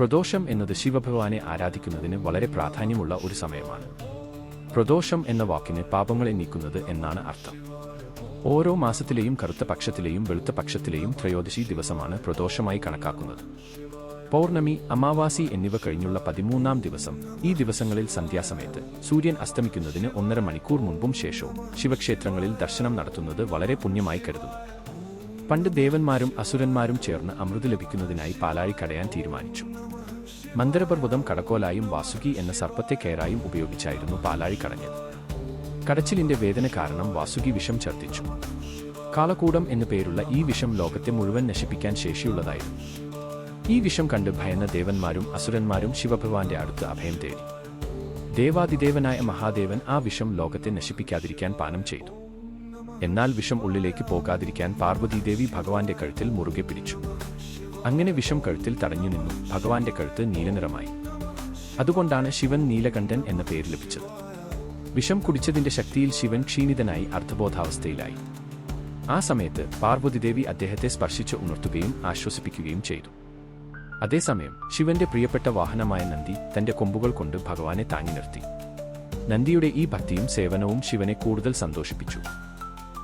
പ്രദോഷം എന്നത് ശിവഭഗവാനെ ആരാധിക്കുന്നതിന് വളരെ പ്രാധാന്യമുള്ള ഒരു സമയമാണ്. പ്രദോഷം എന്ന വാക്കിന് പാപങ്ങളെ നീക്കുന്നത് എന്നാണ് അർത്ഥം. ഓരോ മാസത്തിലെയും കറുത്ത പക്ഷത്തിലെയും വെളുത്ത പക്ഷത്തിലെയും ത്രയോദശി ദിവസമാണ് പ്രദോഷമായി കണക്കാക്കുന്നത്. പൗർണമി അമാവാസി എന്നിവ കഴിഞ്ഞുള്ള പതിമൂന്നാം ദിവസം ഈ ദിവസങ്ങളിൽ സന്ധ്യാസമയത്ത് സൂര്യൻ അസ്തമിക്കുന്നതിന് ഒന്നര മണിക്കൂർ മുൻപും ശേഷവും ശിവക്ഷേത്രങ്ങളിൽ ദർശനം നടത്തുന്നത് വളരെ പുണ്യമായി കരുതുന്നു. പണ്ട് ദേവന്മാരും അസുരന്മാരും ചേർന്ന് അമൃത് ലഭിക്കുന്നതിനായി പാലാഴി കടയാൻ തീരുമാനിച്ചു. മന്ദരപർവതം കടക്കോലായും വാസുകി എന്ന സർപ്പത്തെ കയറായും ഉപയോഗിച്ചായിരുന്നു പാലാഴി കടഞ്ഞത്. കടച്ചിലിന്റെ വേദന കാരണം വാസുകി വിഷം ഛർദ്ദിച്ചു. കാളകൂടം എന്നു പേരുള്ള ഈ വിഷം ലോകത്തെ മുഴുവൻ നശിപ്പിക്കാൻ ശേഷിയുള്ളതായിരുന്നു. ഈ വിഷം കണ്ട് ഭയന്ന ദേവന്മാരും അസുരന്മാരും ശിവഭഗവാന്റെ അടുത്ത് അഭയം തേടി. ദേവാതിദേവനായ മഹാദേവൻ ആ വിഷം ലോകത്തെ നശിപ്പിക്കാതിരിക്കാൻ പാനം ചെയ്തു. എന്നാൽ വിഷം ഉള്ളിലേക്ക് പോകാതിരിക്കാൻ പാർവതീദേവി ഭഗവാന്റെ കഴുത്തിൽ മുറുകെ പിടിച്ചു. അങ്ങനെ വിഷം കഴുത്തിൽ തടഞ്ഞു നിന്നു. ഭഗവാന്റെ കഴുത്ത് നീലനിറമായി. അതുകൊണ്ടാണ് ശിവൻ നീലകണ്ഠൻ എന്ന പേര് ലഭിച്ചത്. വിഷം കുടിച്ചതിന്റെ ശക്തിയിൽ ശിവൻ ക്ഷീണിതനായി അർദ്ധബോധാവസ്ഥയിലായി. ആ സമയത്ത് പാർവതിദേവി അദ്ദേഹത്തെ സ്പർശിച്ച് ഉണർത്തുകയും ആശ്വസിപ്പിക്കുകയും ചെയ്തു. അതേസമയം ശിവന്റെ പ്രിയപ്പെട്ട വാഹനമായ നന്ദി തന്റെ കൊമ്പുകൾ കൊണ്ട് ഭഗവാനെ താങ്ങി നിർത്തി. നന്ദിയുടെ ഈ ഭക്തിയും സേവനവും ശിവനെ കൂടുതൽ സന്തോഷിപ്പിച്ചു.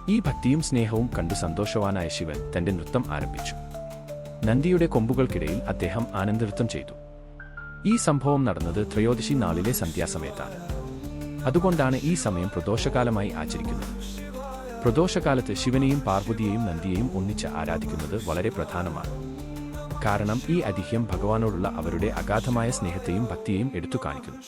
ഈ ഭക്തിയും സ്നേഹവും കണ്ടു സന്തോഷവാനായ ശിവൻ തന്റെ നൃത്തം ആരംഭിച്ചു. നന്ദിയുടെ കൊമ്പുകൾക്കിടയിൽ അദ്ദേഹം ആനന്ദനൃത്തം ചെയ്തു. ഈ സംഭവം നടന്നത് ത്രയോദശി നാളിലെ സന്ധ്യാസമയത്താണ്. അതുകൊണ്ടാണ് ഈ സമയം പ്രദോഷകാലമായി ആചരിക്കുന്നത്. പ്രദോഷകാലത്ത് ശിവനെയും പാർവതിയെയും നന്ദിയെയും ഒന്നിച്ച് ആരാധിക്കുന്നത് വളരെ പ്രധാനമാണ്. കാരണം ഈ അതിഹ്യം ഭഗവാനോടുള്ള അവരുടെ അഗാധമായ സ്നേഹത്തെയും ഭക്തിയെയും എടുത്തു കാണിക്കുന്നു.